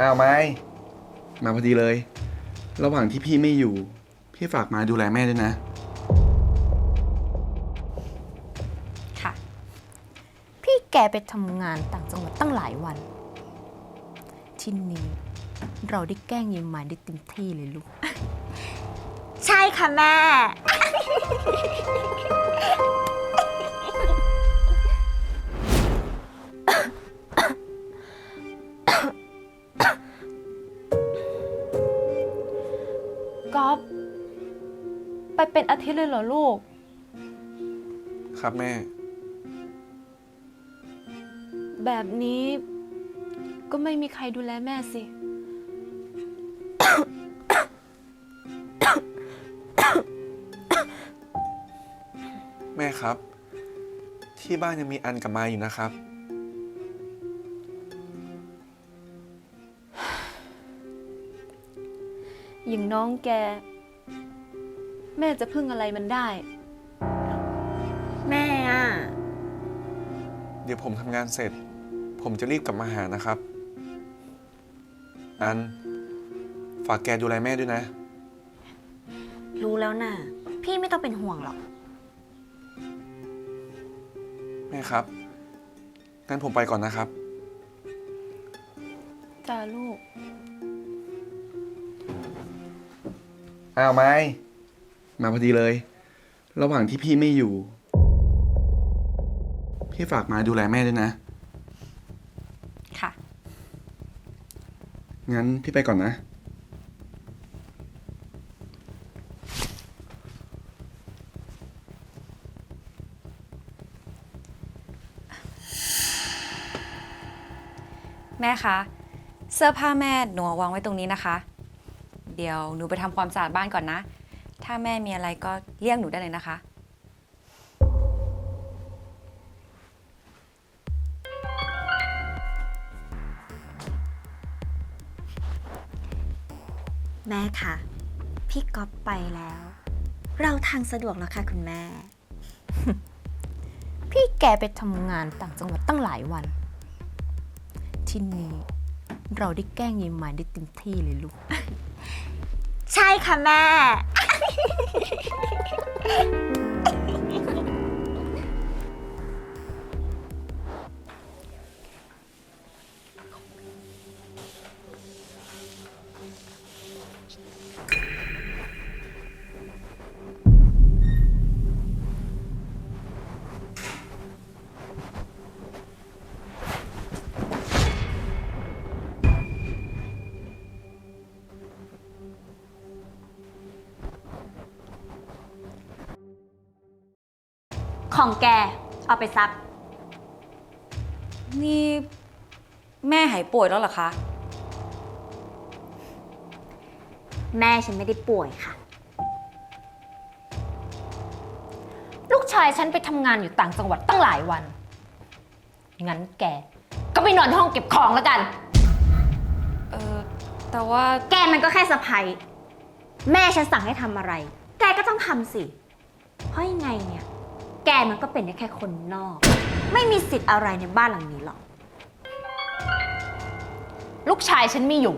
อ้าวไม่มาพอดีเลย ระหว่างที่พี่ไม่อยู่ พี่ฝากมาดูแลแม่ด้วยนะ ค่ะ พี่แกไปทำงานต่างจังหวัดตั้งหลายวัน ที่นี้เราได้แกล้งยายหมายได้เต็มที่เลยลูก ใช่ค่ะแม่ ก๊อฟไปเป็นอาทิตย์เลยเหรอลูก ครับแม่ แบบนี้ก็ไม่มีใครดูแลแม่สิ แม่ครับ ที่บ้านยังมีอันกับมาอยู่นะครับ อย่างน้องแก แม่จะพึ่งอะไรมันได้ แม่อะเดี๋ยวผมทำงานเสร็จ ผมจะรีบกลับมาหานะครับ อัน ฝากแกดูแลแม่ด้วยนะ รู้แล้วน่ะ พี่ไม่ต้องเป็นห่วงหรอก แม่ครับ งั้นผมไปก่อนนะครับ จ้าลูก อ้าวไม่มาพอดีเลย ระหว่างที่พี่ไม่อยู่ พี่ฝากมาดูแลแม่ด้วยนะ ค่ะ งั้นพี่ไปก่อนนะ แม่คะ เสื้อผ้าแม่หนูเอาวางไว้ตรงนี้นะคะ เดี๋ยวหนูไปทำความสะอาดบ้านก่อนนะ ถ้าแม่มีอะไรก็เรียกหนูได้เลยนะคะ แม่ค่ะ พี่ก๊อฟไปแล้ว เราทางสะดวกแล้วค่ะคุณแม่ พี่แกไปทำงานต่างจังหวัดตั้งหลายวัน ที่นี้เราได้แกล้งยายหมายได้เต็มที่เลยลูก ค่ะแม่ ของแก เอาไปซัก นี่แม่หายป่วยแล้วเหรอคะ แม่ฉันไม่ได้ป่วยค่ะ ลูกชายฉันไปทำงานอยู่ต่างจังหวัดตั้งหลายวัน งั้นแก ก็ไปนอนห้องเก็บของแล้วกัน เออแต่ว่าแกมันก็แค่สะพายแม่ฉันสั่งให้ทำอะไร แกก็ต้องทำสิ เพราะยังไงเนี่ย แกมันก็เป็นได้แค่คนนอก ไม่มีสิทธิ์อะไรในบ้านหลังนี้หรอก ลูกชายฉันไม่อยู่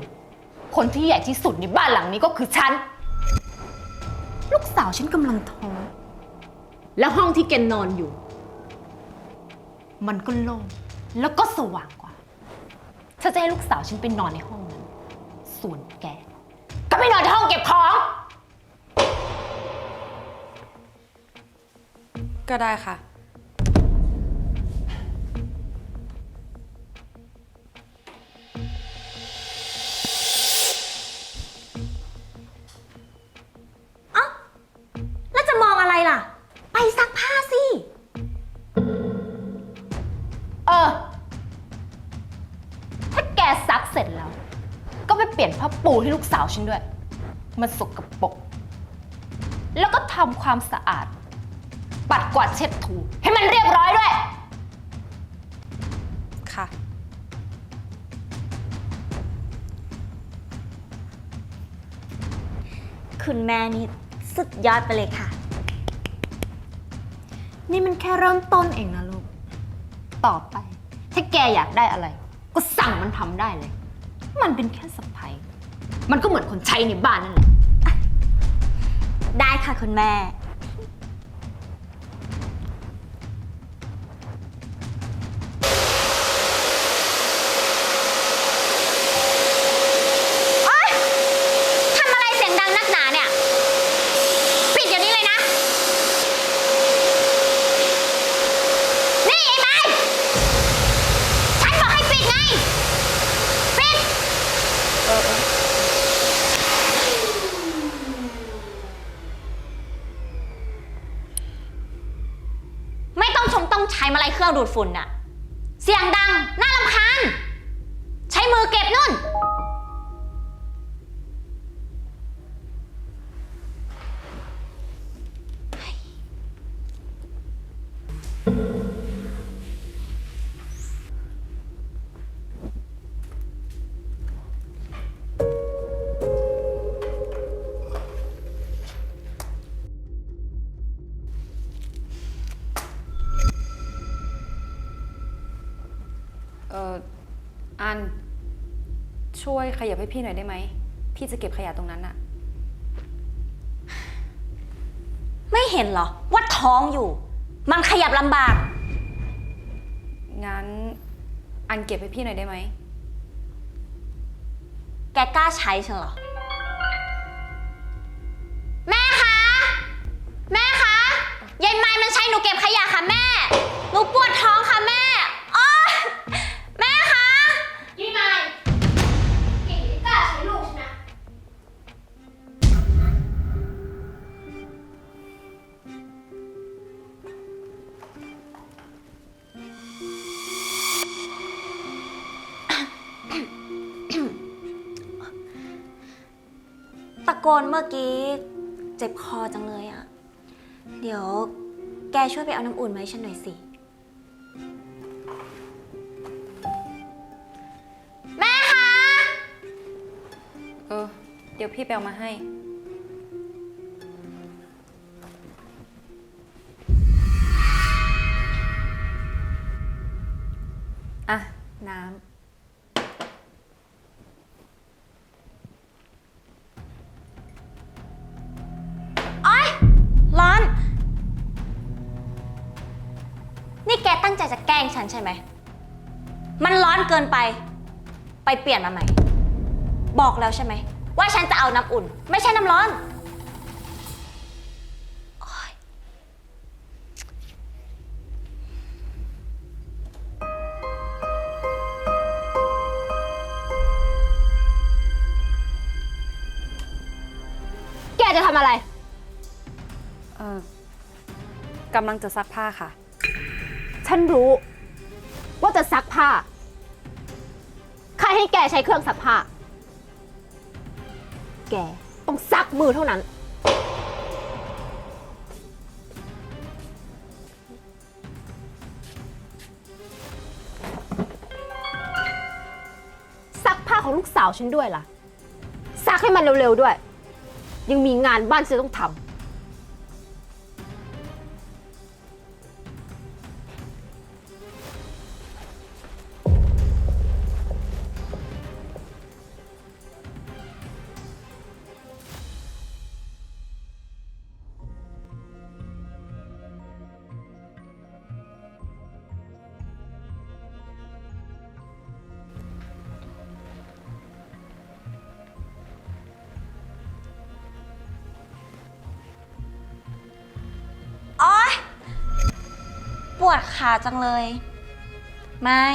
คนที่ใหญ่ที่สุดในบ้านหลังนี้ก็คือฉัน ลูกสาวฉันกำลังท้อง แล้วห้องที่แกนอนอยู่ มันก็โล่งแล้วก็สว่างกว่า ฉันจะให้ลูกสาวฉันไปนอนในห้องนั้น ส่วนแก ก็ไปนอนในห้องเก็บของ ก็ได้ค่ะแล้วจะมองอะไรล่ะ ไปซักผ้าสิ เออ ถ้าแกซักเสร็จแล้ว ก็ไปเปลี่ยนผ้าปูให้ลูกสาวฉันด้วย มันสกปรก แล้วก็ทำความสะอาด ปัดกวาดเช็ดถู ให้มันเรียบร้อยด้วย ค่ะ คุณแม่นี่สุดยอดไปเลยค่ะ นี่มันแค่เริ่มต้นเองนะลูก ต่อไป ถ้าแกอยากได้อะไร ก็สั่งมันทำได้เลย มันเป็นแค่สะใภ้มันก็เหมือนคนใช้ในบ้านนั่นแหละ ได้ค่ะคุณแม่ เครื่องดูดฝุ่นน่ะ เสียงดัง น่ารำคาญ ใช้มือเก็บนุ่น ช่วยขยับให้พี่หน่อยได้ไหม พี่จะเก็บขยะตรงนั้นอะไม่เห็นเหรอ ว่าท้องอยู่ มันขยับลำบาก งั้น อันเก็บให้พี่หน่อยได้ไหม แกกล้าใช้ฉันเหรอ แม่คะ แม่คะยายไม้มันใช้หนูเก็บขยะค่ะแม่ หนูปวดท้องค่ะแม่ กนเมื่อกี้ เจ็บคอจังเลยอะเดี๋ยวแกช่วยไปเอาน้ำอุ่นมาให้ฉันหน่อยสิ แม่คะ เออ เดี๋ยวพี่ไปเอามาให้ อะ น้ำ ใจจะแกล้งฉันใช่ไหม มันร้อนเกินไป ไปเปลี่ยนมาใหม่ บอกแล้วใช่ไหม ว่าฉันจะเอาน้ำอุ่น ไม่ใช่น้ำร้อนโอ๊ยแกจะทำอะไร เออกำลังจะซักผ้าค่ะ ฉันรู้ ว่าจะซักผ้าใครให้แกใช้เครื่องซักผ้า แกต้องซักมือเท่านั้น ซักผ้าของลูกสาวฉันด้วยล่ะ ซักให้มันเร็วๆด้วย ยังมีงานบ้านที่จะต้องทำ วดขาจังเลย ไม่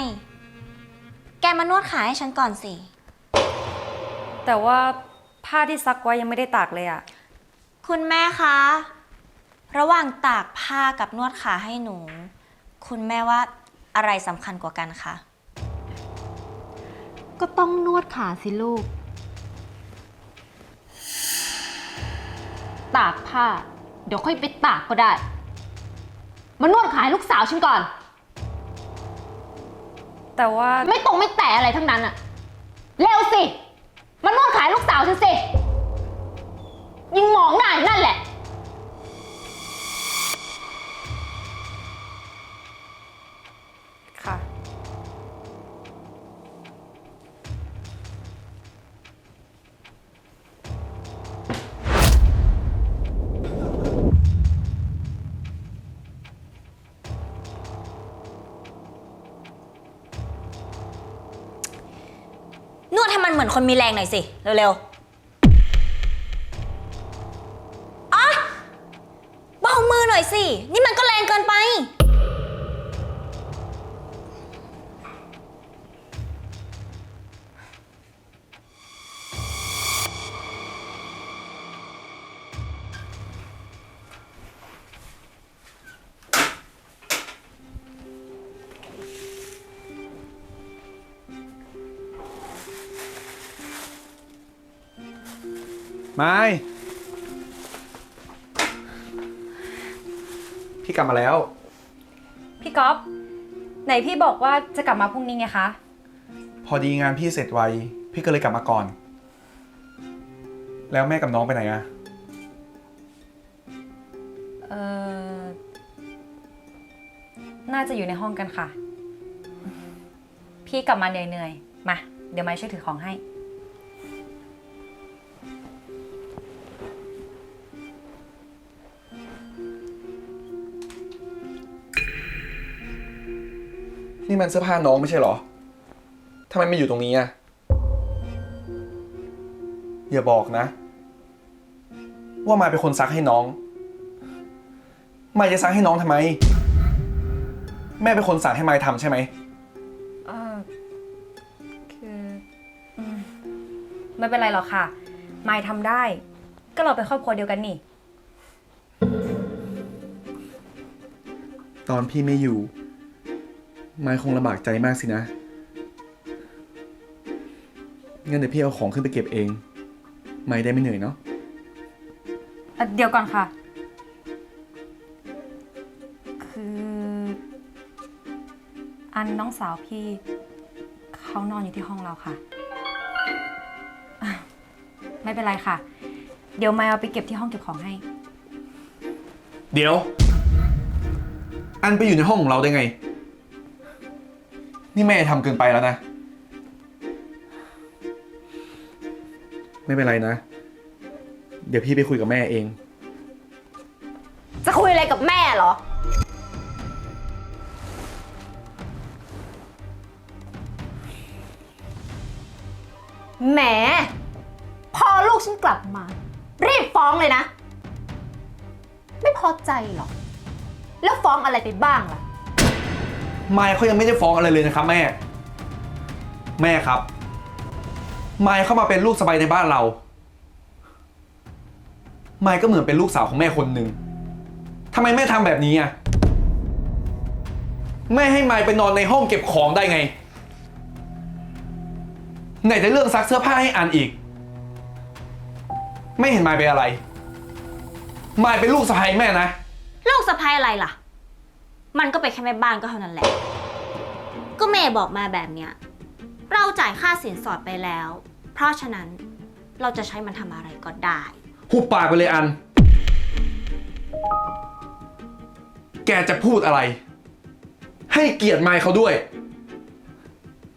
แกมานวดขาให้ฉันก่อนสิ แต่ว่าผ้าที่ซักไว้ยังไม่ได้ตากเลยอะคุณแม่คะ ระหว่างตากผ้ากับนวดขาให้หนู คุณแม่ว่าอะไรสำคัญกว่ากันคะ ก็ต้องนวดขาสิลูก ตากผ้า เดี๋ยวค่อยไปตากก็ได้ มานวดขาให้ลูกสาวฉันก่อน แต่ว่า ไม่ตรงไม่แต่อะไรทั้งนั้นอะเร็วสิ มานวดขายลูกสาวฉันสิ ยิงมองหน้าอยู่นั่นแหละค่ะ เหมือนคนมีแรงหน่อยสิ เร็วๆ ไม่พี่กลับมาแล้ว พี่ก๊อฟไหนพี่บอกว่าจะกลับมาพรุ่งนี้ไงคะ พอดีงานพี่เสร็จไว พี่ก็เลยกลับมาก่อน แล้วแม่กับน้องไปไหนอะเออน่าจะอยู่ในห้องกันค่ะ พี่กลับมาเหนื่อยๆ มา เดี๋ยวไม้ช่วยถือของให้ นี่มันเสื้อผ้าน้องไม่ใช่เหรอทำไมไม่อยู่ตรงนี้อะอย่าบอกนะ ว่ามายเป็นคนซักให้น้อง มายจะซักให้น้องทำไม แม่เป็นคนสั่งให้มายทำใช่ไหม เออคืออืมไม่เป็นไรหรอกค่ะไม้ทำได้ ก็เราเป็นครอบครัวเดียวกันนี่ ตอนพี่ไม่อยู่ มายคงลำบากใจมากสินะ งั้นเดี๋ยวพี่เอาของขึ้นไปเก็บเองมายได้ไม่เหนื่อยเนาะ เอ่อเดี๋ยวก่อนค่ะ คือ อันน้องสาวพี่ เขานอนอยู่ที่ห้องเราค่ะอะ ไม่เป็นไรค่ะ เดี๋ยวมายเอาไปเก็บที่ห้องเก็บของให้ เดี๋ยว อันไปอยู่ในห้องของเราได้ไง นี่แม่ทำเกินไปแล้วนะ ไม่เป็นไรนะ เดี๋ยวพี่ไปคุยกับแม่เอง จะคุยอะไรกับแม่เหรอ แหม พอลูกฉันกลับมา รีบฟ้องเลยนะ ไม่พอใจเหรอ แล้วฟ้องอะไรไปบ้างล่ะ มายเขายังไม่ได้ฟ้องอะไรเลยนะครับแม่ แม่ครับ มายเข้ามาเป็นลูกสะใภ้ในบ้านเรา มายก็เหมือนเป็นลูกสาวของแม่คนหนึ่งทำไมแม่ทำแบบนี้อะ แม่ให้มายไปนอนในห้องเก็บของได้ไง ไหนจะเรื่องซักเสื้อผ้าให้อ่านอีก ไม่เห็นมายเป็นอะไร มายเป็นลูกสะใภ้แม่นะ ลูกสะพ้ายอะไรล่ะ มันก็เป็นแค่แม่บ้านก็เท่านั้นแหละ ก็แม่บอกมาแบบเนี้ย เราจ่ายค่าสินสอดไปแล้ว เพราะฉะนั้นเราจะใช้มันทำอะไรก็ได้ หุบปากไปเลยอัน แกจะพูดอะไร ให้เกียรติไมค์เขาด้วย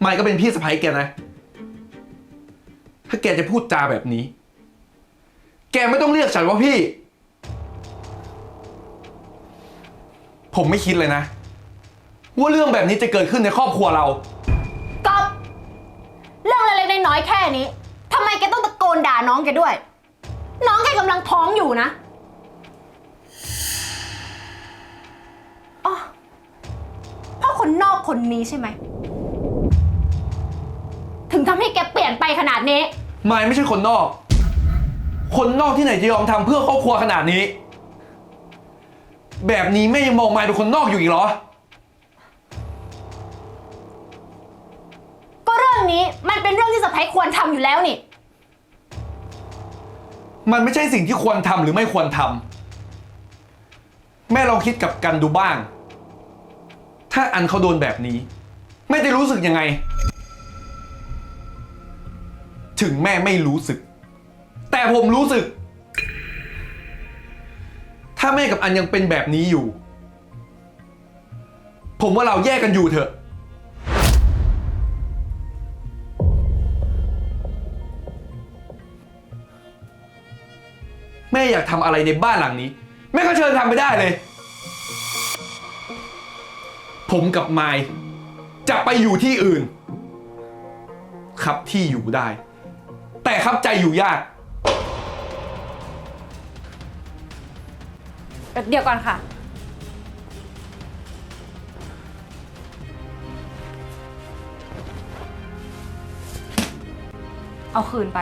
ไมค์ก็เป็นพี่สะใภ้แกนะ ถ้าแกจะพูดจาแบบนี้ แกไม่ต้องเรียกฉันว่าพี่ ผมไม่คิดเลยนะ ว่าเรื่องแบบนี้จะเกิดขึ้นในครอบครัวเรา ก๊อฟเรื่องเล็กๆน้อยๆแค่นี้ทำไมแกต้องตะโกนด่าน้องแกด้วย น้องแกกำลังท้องอยู่นะอ๋อเพ่อคนนอกคนนี้ใช่ไหม ถึงทำให้แกเปลี่ยนไปขนาดนี้ไมค์ไม่ใช่คนนอก คนนอกที่ไหนจะยอมทำเพื่อครอบครัวขนาดนี้ แบบนี้แม่ยังมองไมค์เป็นคนนอกอยู่อีกเหรอ ก็เรื่องนี้มันเป็นเรื่องที่สะพ้ายควรทำอยู่แล้วนี่ มันไม่ใช่สิ่งที่ควรทำหรือไม่ควรทำแม่ลองคิดกับกันดูบ้าง ถ้าอันเขาโดนแบบนี้ แม่จะรู้สึกยังไง ถึงแม่ไม่รู้สึก แต่ผมรู้สึก ถ้าแม่กับอันยังเป็นแบบนี้อยู่ ผมว่าเราแยกกันอยู่เถอะ แม่อยากทำอะไรในบ้านหลังนี้ แม่ก็เชิญทำไปได้เลย ผมกับไมค์จะไปอยู่ที่อื่น ครับที่อยู่ได้ แต่ครับใจอยู่ยาก เดี๋ยวก่อนค่ะ เอาคืนไป